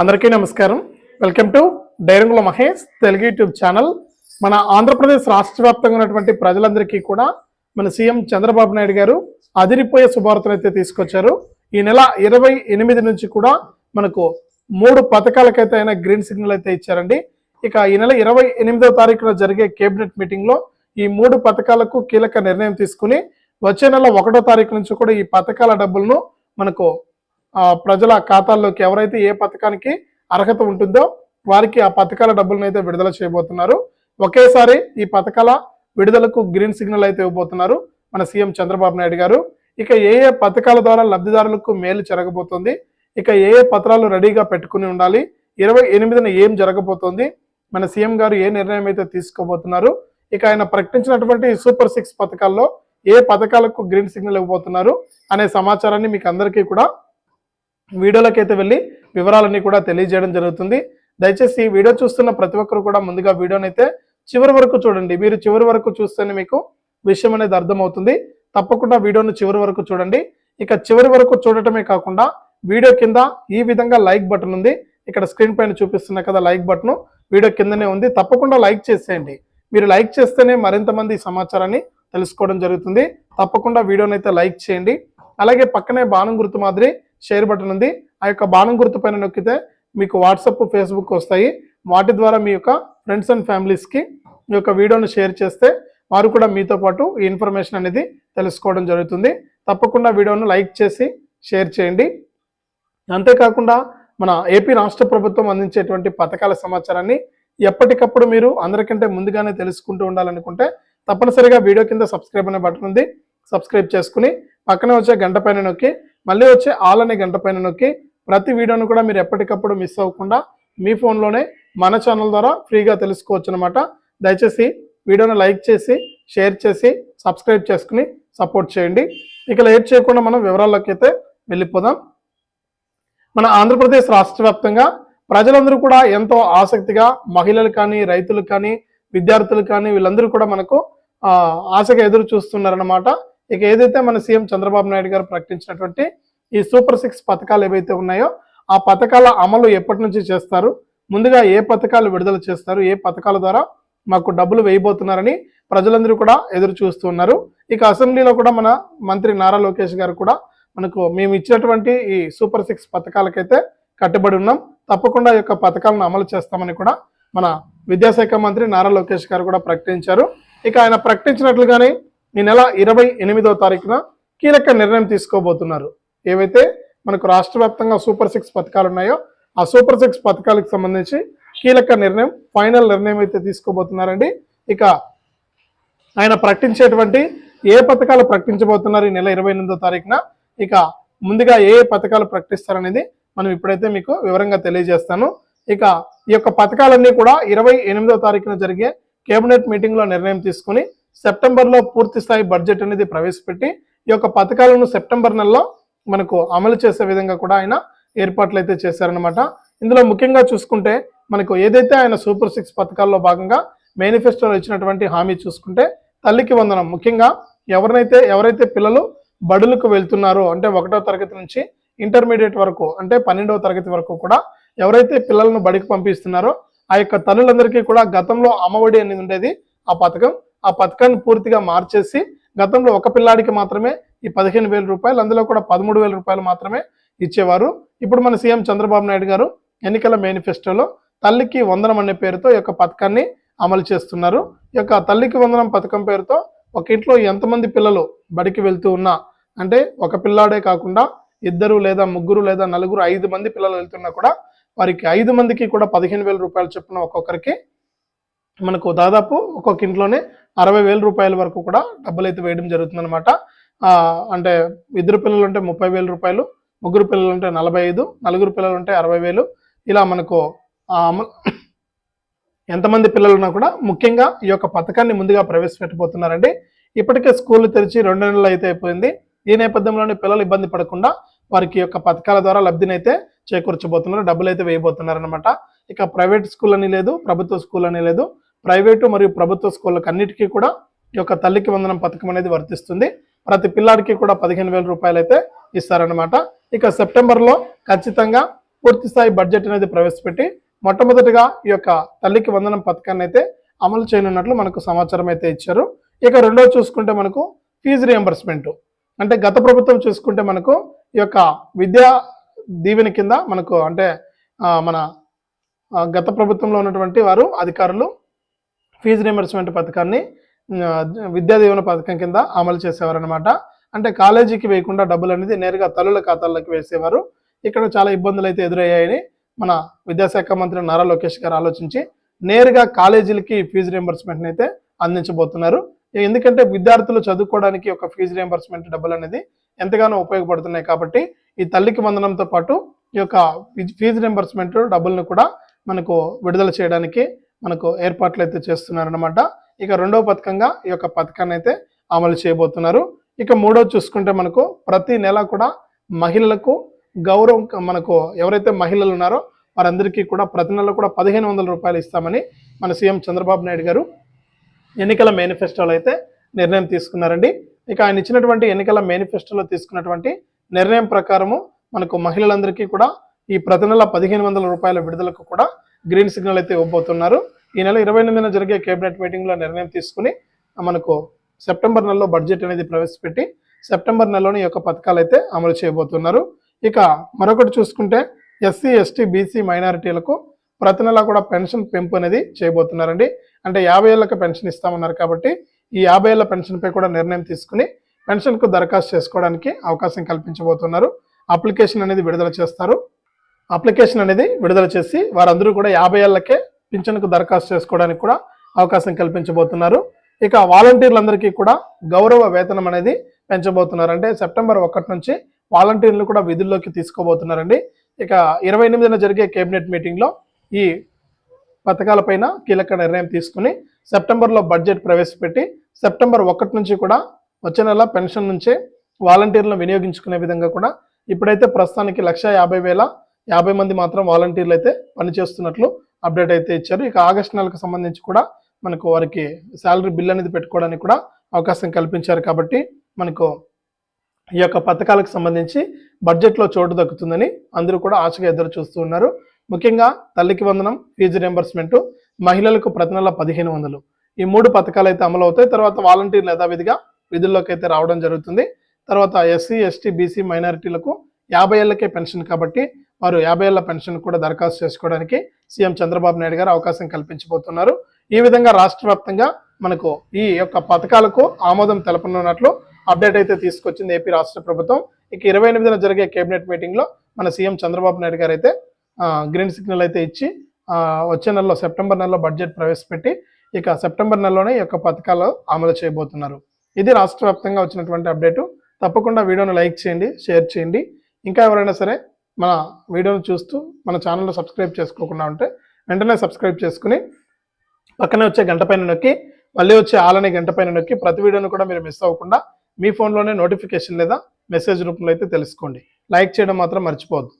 అందరికీ నమస్కారం. Welcome to డైరంగుల మహేష్ తెలుగు యూట్యూబ్ ఛానల్. మన ఆంధ్రప్రదేశ్ రాష్ట్ర వ్యాప్తంగా ఉన్నటువంటి ప్రజలందరికీ కూడా మన సీఎం చంద్రబాబు నాయుడు గారు అదిరిపోయే శుభార్తను అయితే తీసుకొచ్చారు. ఈ నెల ఇరవై ఎనిమిది నుంచి కూడా మనకు మూడు పథకాలకైతే ఆయన గ్రీన్ సిగ్నల్ అయితే ఇచ్చారండి. ఇక ఈ నెల ఇరవై ఎనిమిదో తారీఖున జరిగే కేబినెట్ మీటింగ్లో ఈ మూడు పథకాలకు కీలక నిర్ణయం తీసుకుని వచ్చే నెల ఒకటో తారీఖు నుంచి కూడా ఈ పథకాల డబ్బులను మనకు ప్రజల ఖాతాల్లోకి ఎవరైతే ఏ పథకానికి అర్హత ఉంటుందో వారికి ఆ పథకాల డబ్బులను అయితే విడుదల చేయబోతున్నారు. ఒకేసారి ఈ పథకాల విడుదలకు గ్రీన్ సిగ్నల్ అయితే ఇవ్వబోతున్నారు మన సీఎం చంద్రబాబు నాయుడు గారు. ఇక ఏ ఏ పథకాల ద్వారా లబ్ధిదారులకు మేలు జరగబోతుంది? ఇక ఏ ఏ పత్రాలు రెడీగా పెట్టుకుని ఉండాలి? ఇరవై ఎనిమిదిన ఏం జరగబోతోంది? మన సీఎం గారు ఏ నిర్ణయం అయితే తీసుకోబోతున్నారు? ఇక ఆయన ప్రకటించినటువంటి సూపర్ సిక్స్ పథకాల్లో ఏ పథకాలకు గ్రీన్ సిగ్నల్ ఇవ్వబోతున్నారు? అనే సమాచారాన్ని మీకు అందరికీ కూడా వీడియోలోకి అయితే వెళ్ళి వివరాలన్నీ కూడా తెలియజేయడం జరుగుతుంది. దయచేసి ఈ వీడియో చూస్తున్న ప్రతి ఒక్కరు కూడా ముందుగా వీడియోని అయితే చివరి వరకు చూడండి. మీరు చివరి వరకు చూస్తేనే మీకు విషయం అనేది అర్థమవుతుంది. తప్పకుండా వీడియోను చివరి వరకు చూడండి. ఇక చివరి వరకు చూడటమే కాకుండా వీడియో కింద ఈ విధంగా లైక్ బటన్ ఉంది. ఇక్కడ స్క్రీన్ పైన చూపిస్తున్న కదా లైక్ బటన్. వీడియో కిందనే ఉంది. తప్పకుండా లైక్ చేసేయండి. మీరు లైక్ చేస్తేనే మరింత మంది సమాచారాన్ని తెలుసుకోవడం జరుగుతుంది. తప్పకుండా వీడియోని అయితే లైక్ చేయండి. అలాగే పక్కనే బాణం గుర్తు మాదిరి షేర్ బటన్ ఉంది ఆ యొక్క బాణం గుర్తు పైన నొక్కితే మీకు వాట్సప్ ఫేస్బుక్ వస్తాయి. వాటి ద్వారా మీ యొక్క ఫ్రెండ్స్ అండ్ ఫ్యామిలీస్కి మీ యొక్క వీడియోను షేర్ చేస్తే వారు కూడా మీతో పాటు ఈ ఇన్ఫర్మేషన్ అనేది తెలుసుకోవడం జరుగుతుంది. తప్పకుండా వీడియోను లైక్ చేసి షేర్ చేయండి. అంతేకాకుండా మన ఏపీ రాష్ట్ర ప్రభుత్వం అందించేటువంటి పథకాల సమాచారాన్ని ఎప్పటికప్పుడు మీరు అందరికంటే ముందుగానే తెలుసుకుంటూ ఉండాలనుకుంటే తప్పనిసరిగా వీడియో కింద సబ్స్క్రైబ్ అనే బటన్ ఉంది. సబ్స్క్రైబ్ చేసుకుని పక్కన వచ్చే గంట పైన నొక్కి మళ్ళీ వచ్చే ఆల్ అనే గంట పైన నొక్కి ప్రతి వీడియోను కూడా మీరు ఎప్పటికప్పుడు మిస్ అవ్వకుండా మీ ఫోన్లోనే మన ఛానల్ ద్వారా ఫ్రీగా తెలుసుకోవచ్చు అనమాట దయచేసి వీడియోను లైక్ చేసి షేర్ చేసి సబ్స్క్రైబ్ చేసుకుని సపోర్ట్ చేయండి. ఇక లేట్ చేయకుండా మనం వివరాల్లోకి అయితే వెళ్ళిపోదాం. మన ఆంధ్రప్రదేశ్ రాష్ట్ర వ్యాప్తంగా ప్రజలందరూ కూడా ఎంతో ఆసక్తిగా మహిళలు కానీ రైతులు కానీ విద్యార్థులు కానీ వీళ్ళందరూ కూడా మనకు ఆశగా ఎదురు చూస్తున్నారన్నమాట. ఇక ఏదైతే మన సీఎం చంద్రబాబు నాయుడు గారు ప్రకటించినటువంటి ఈ సూపర్ సిక్స్ పథకాలు ఏవైతే ఉన్నాయో ఆ పథకాల అమలు ఎప్పటి నుంచి చేస్తారు? ముందుగా ఏ పథకాలు విడుదల చేస్తారు? ఏ పథకాల ద్వారా మాకు డబ్బులు వేయబోతున్నారని ప్రజలందరూ కూడా ఎదురు చూస్తున్నారు ఇక అసెంబ్లీలో కూడా మన మంత్రి నారా లోకేష్ గారు కూడా మనకు మేము ఇచ్చినటువంటి ఈ సూపర్ సిక్స్ పథకాలకైతే కట్టుబడి ఉన్నాం. తప్పకుండా ఈ యొక్క పథకాలను అమలు చేస్తామని కూడా మన విద్యాశాఖ మంత్రి నారా లోకేష్ గారు కూడా ప్రకటించారు. ఇక ఆయన ప్రకటించినట్లుగానే ఈ నెల ఇరవై ఎనిమిదవ తారీఖున కీలక నిర్ణయం తీసుకోబోతున్నారు. ఏవైతే మనకు రాష్ట్ర వ్యాప్తంగా సూపర్ సిక్స్ పథకాలు ఉన్నాయో ఆ సూపర్ సిక్స్ పథకాలకు సంబంధించి కీలక నిర్ణయం ఫైనల్ నిర్ణయం అయితే తీసుకోబోతున్నారండి. ఇక ఆయన ప్రకటించేటువంటి ఏ పథకాలు ప్రకటించబోతున్నారు ఈ నెల ఇరవై ఎనిమిదో తారీఖున ఇక ముందుగా ఏ ఏ పథకాలు ప్రకటిస్తారనేది మనం ఇప్పుడైతే మీకు వివరంగా తెలియజేస్తాను. ఇక ఈ యొక్క పథకాలన్నీ కూడా ఇరవై ఎనిమిదో తారీఖున జరిగే కేబినెట్ మీటింగ్లో నిర్ణయం తీసుకుని సెప్టెంబర్లో పూర్తి స్థాయి బడ్జెట్ అనేది ప్రవేశపెట్టి ఈ యొక్క పథకాలను సెప్టెంబర్ నెలలో మనకు అమలు చేసే విధంగా కూడా ఆయన ఏర్పాట్లు అయితే చేశారనమాట ఇందులో ముఖ్యంగా చూసుకుంటే మనకు ఏదైతే ఆయన సూపర్ సిక్స్ పథకాల్లో భాగంగా మేనిఫెస్టోలో ఇచ్చినటువంటి హామీ చూసుకుంటే తల్లికి వందనం. ముఖ్యంగా ఎవరినైతే ఎవరైతే పిల్లలు బడులకు వెళ్తున్నారో అంటే ఒకటో తరగతి నుంచి ఇంటర్మీడియట్ వరకు అంటే పన్నెండవ తరగతి వరకు కూడా ఎవరైతే పిల్లలను బడికి పంపిస్తున్నారో ఆ యొక్క తల్లులందరికీ కూడా గతంలో అమ్మఒడి అనేది ఉండేది. ఆ పథకం ఆ పథకాన్ని పూర్తిగా మార్చేసి గతంలో ఒక పిల్లాడికి మాత్రమే ఈ పదిహేను వేల రూపాయలు అందులో కూడా పదమూడు వేల రూపాయలు మాత్రమే ఇచ్చేవారు. ఇప్పుడు మన సీఎం చంద్రబాబు నాయుడు గారు ఎన్నికల మేనిఫెస్టోలో తల్లికి వందనం అనే పేరుతో ఈ యొక్క పథకాన్ని అమలు చేస్తున్నారు. ఈ యొక్క తల్లికి వందనం పథకం పేరుతో ఒక ఇంట్లో ఎంతమంది పిల్లలు బడికి వెళ్తూ ఉన్నా అంటే ఒక పిల్లాడే కాకుండా ఇద్దరు లేదా ముగ్గురు లేదా నలుగురు ఐదు మంది పిల్లలు వెళ్తున్నా కూడా వారికి ఐదు మందికి కూడా పదిహేను వేల రూపాయలు చొప్పున ఒక్కొక్కరికి మనకు దాదాపు ఒక్కొక్క ఇంట్లోనే అరవై వేల రూపాయల వరకు కూడా డబ్బులు అయితే వేయడం జరుగుతుంది అనమాట అంటే ఇద్దరు పిల్లలు ఉంటే ముప్పై వేల రూపాయలు ముగ్గురు పిల్లలు ఉంటే నలభై ఐదు నలుగురు పిల్లలు ఉంటే అరవై వేలు. ఇలా మనకు ఎంతమంది పిల్లలు ఉన్నా కూడా ముఖ్యంగా ఈ యొక్క పథకాన్ని ముందుగా ప్రవేశపెట్టబోతున్నారండి. ఇప్పటికే స్కూళ్ళు తెరిచి రెండు నెలలు అయితే అయిపోయింది. ఈ నేపథ్యంలోనే పిల్లలు ఇబ్బంది పడకుండా వారికి యొక్క పథకాల ద్వారా లబ్ధినైతే చేకూర్చబోతున్నారు డబ్బులు అయితే వేయబోతున్నారు అనమాట ఇక ప్రైవేట్ స్కూల్ అని లేదు ప్రభుత్వ స్కూల్ అని లేదు. ప్రైవేటు మరియు ప్రభుత్వ స్కూళ్ళకి అన్నిటికీ కూడా ఈ యొక్క తల్లికి వందనం పథకం అనేది వర్తిస్తుంది. ప్రతి పిల్లాడికి కూడా పదిహేను వేల రూపాయలు అయితే ఇస్తారనమాట ఇక సెప్టెంబర్లో ఖచ్చితంగా పూర్తి స్థాయి బడ్జెట్ అనేది ప్రవేశపెట్టి మొట్టమొదటిగా ఈ యొక్క తల్లికి వందనం పథకాన్ని అయితే అమలు చేయనున్నట్లు మనకు సమాచారం అయితే ఇచ్చారు. ఇక రెండో చూసుకుంటే మనకు ఫీజు రియంబర్స్మెంట్. అంటే గత ప్రభుత్వం చూసుకుంటే మనకు ఈ యొక్క విద్యా దీవెన కింద మనకు అంటే మన గత ప్రభుత్వంలో ఉన్నటువంటి వారు అధికారులు ఫీజు రియంబర్స్మెంట్ పథకాన్ని విద్యా దీవెన పథకం కింద అమలు చేసేవారనమాట అంటే కాలేజీకి వేయకుండా డబ్బులు అనేది నేరుగా తల్లుల ఖాతాల్లోకి వేసేవారు. ఇక్కడ చాలా ఇబ్బందులు అయితే ఎదురయ్యాయని మన విద్యాశాఖ మంత్రి నారా లోకేష్ గారు ఆలోచించి నేరుగా కాలేజీలకి ఫీజు రియంబర్స్మెంట్ అయితే అందించబోతున్నారు. ఎందుకంటే విద్యార్థులు చదువుకోవడానికి ఒక ఫీజు రియంబర్స్మెంట్ డబ్బులు అనేది ఎంతగానో ఉపయోగపడుతున్నాయి కాబట్టి ఈ తల్లికి వందనంతో పాటు ఈ యొక్క ఫీజు రియంబర్స్మెంట్ డబ్బులను కూడా మనకు విడుదల చేయడానికి మనకు ఏర్పాట్లు అయితే చేస్తున్నారనమాట ఇక రెండవ పథకంగా ఈ యొక్క పథకాన్ని అయితే అమలు చేయబోతున్నారు. ఇక మూడో చూసుకుంటే మనకు ప్రతి నెల కూడా మహిళలకు గౌరవం మనకు ఎవరైతే మహిళలు ఉన్నారో వారందరికీ కూడా ప్రతి నెల కూడా పదిహేను వందల రూపాయలు ఇస్తామని మన సీఎం చంద్రబాబు నాయుడు గారు ఎన్నికల మేనిఫెస్టోలో అయితే నిర్ణయం తీసుకున్నారండి. ఇక ఆయన ఇచ్చినటువంటి ఎన్నికల మేనిఫెస్టోలో తీసుకున్నటువంటి నిర్ణయం ప్రకారము మనకు మహిళలందరికీ కూడా ఈ ప్రతి నెల పదిహేను వందల రూపాయల విడుదలకు కూడా గ్రీన్ సిగ్నల్ అయితే ఇవ్వబోతున్నారు. ఈ నెల ఇరవై ఎనిమిదిన జరిగే కేబినెట్ మీటింగ్లో నిర్ణయం తీసుకుని మనకు సెప్టెంబర్ నెలలో బడ్జెట్ అనేది ప్రవేశపెట్టి సెప్టెంబర్ నెలలోని యొక్క పథకాలు అయితే అమలు చేయబోతున్నారు. ఇక మరొకటి చూసుకుంటే ఎస్సీ ఎస్టీ బీసీ మైనారిటీలకు ప్రతి నెల కూడా పెన్షన్ పెంపు అనేది చేయబోతున్నారండి. అంటే యాభై ఏళ్ళకి పెన్షన్ ఇస్తామన్నారు కాబట్టి ఈ యాభై ఏళ్ళ పెన్షన్పై కూడా నిర్ణయం తీసుకుని పెన్షన్కు దరఖాస్తు చేసుకోవడానికి అవకాశం కల్పించబోతున్నారు. అప్లికేషన్ అనేది విడుదల చేస్తారు. అప్లికేషన్ అనేది విడుదల చేసి వారందరూ కూడా యాభై ఏళ్ళకే పింఛన్కు దరఖాస్తు చేసుకోవడానికి కూడా అవకాశం కల్పించబోతున్నారు. ఇక వాలంటీర్లందరికీ కూడా గౌరవ వేతనం అనేది పెంచబోతున్నారు. అంటే సెప్టెంబర్ ఒకటి నుంచి వాలంటీర్లు కూడా విధుల్లోకి తీసుకోబోతున్నారండి. ఇక ఇరవై ఎనిమిదిన జరిగే కేబినెట్ మీటింగ్లో ఈ పథకాలపైన కీలక నిర్ణయం తీసుకుని సెప్టెంబర్లో బడ్జెట్ ప్రవేశపెట్టి సెప్టెంబర్ ఒకటి నుంచి కూడా వచ్చే నెల పెన్షన్ నుంచే వాలంటీర్లను వినియోగించుకునే విధంగా కూడా ఇప్పుడైతే ప్రస్తుతానికి లక్ష యాభై వేల యాభై మంది మాత్రం వాలంటీర్లు అయితే పనిచేస్తున్నట్లు అప్డేట్ అయితే ఇచ్చారు. ఇక ఆగస్టు నెలకు సంబంధించి కూడా మనకు వారికి శాలరీ బిల్ అనేది పెట్టుకోవడానికి కూడా అవకాశం కల్పించారు కాబట్టి మనకు ఈ యొక్క పథకాలకు సంబంధించి బడ్జెట్లో చోటు దక్కుతుందని అందరూ కూడా ఆశగా ఎదురు చూస్తూ ఉన్నారు. ముఖ్యంగా తల్లికి వందనం ఫీజు రియంబర్స్మెంట్ మహిళలకు ప్రతి నెల పదిహేను వందలు. ఈ మూడు పథకాలు అయితే అమలు అవుతాయి. తర్వాత వాలంటీర్లు యథావిధిగా విధుల్లోకి అయితే రావడం జరుగుతుంది. తర్వాత ఎస్సీ ఎస్టీ బీసీ మైనారిటీలకు యాభై ఏళ్ళకే పెన్షన్ కాబట్టి వారు యాభై ఏళ్ళ పెన్షన్ కూడా దరఖాస్తు చేసుకోవడానికి సీఎం చంద్రబాబు నాయుడు గారు అవకాశం కల్పించబోతున్నారు. ఈ విధంగా రాష్ట్ర వ్యాప్తంగా మనకు ఈ యొక్క పథకాలకు ఆమోదం తెలపనున్నట్లు అప్డేట్ అయితే తీసుకొచ్చింది ఏపీ రాష్ట్ర ప్రభుత్వం. ఇక ఇరవై ఎనిమిదిన జరిగే కేబినెట్ మీటింగ్లో మన సీఎం చంద్రబాబు నాయుడు గారు అయితే గ్రీన్ సిగ్నల్ అయితే ఇచ్చి వచ్చే నెలలో సెప్టెంబర్ నెలలో బడ్జెట్ ప్రవేశపెట్టి ఇక సెప్టెంబర్ నెలలోనే ఈ యొక్క పథకాలు అమలు చేయబోతున్నారు. ఇది రాష్ట్ర వ్యాప్తంగా వచ్చినటువంటి అప్డేటు. తప్పకుండా వీడియోను లైక్ చేయండి షేర్ చేయండి. ఇంకా ఎవరైనా సరే మన వీడియోను చూస్తూ మన ఛానల్లో సబ్స్క్రైబ్ చేసుకోకుండా ఉంటే వెంటనే సబ్స్క్రైబ్ చేసుకుని పక్కనే వచ్చే గంట పైన నొక్కి మళ్ళీ వచ్చే ఆలనే గంట పైన నొక్కి ప్రతి వీడియోను కూడా మీరు మిస్ అవ్వకుండా మీ ఫోన్లోనే నోటిఫికేషన్ లేదా మెసేజ్ రూపంలో అయితే తెలుసుకోండి. లైక్ చేయడం మాత్రం మర్చిపోవద్దు.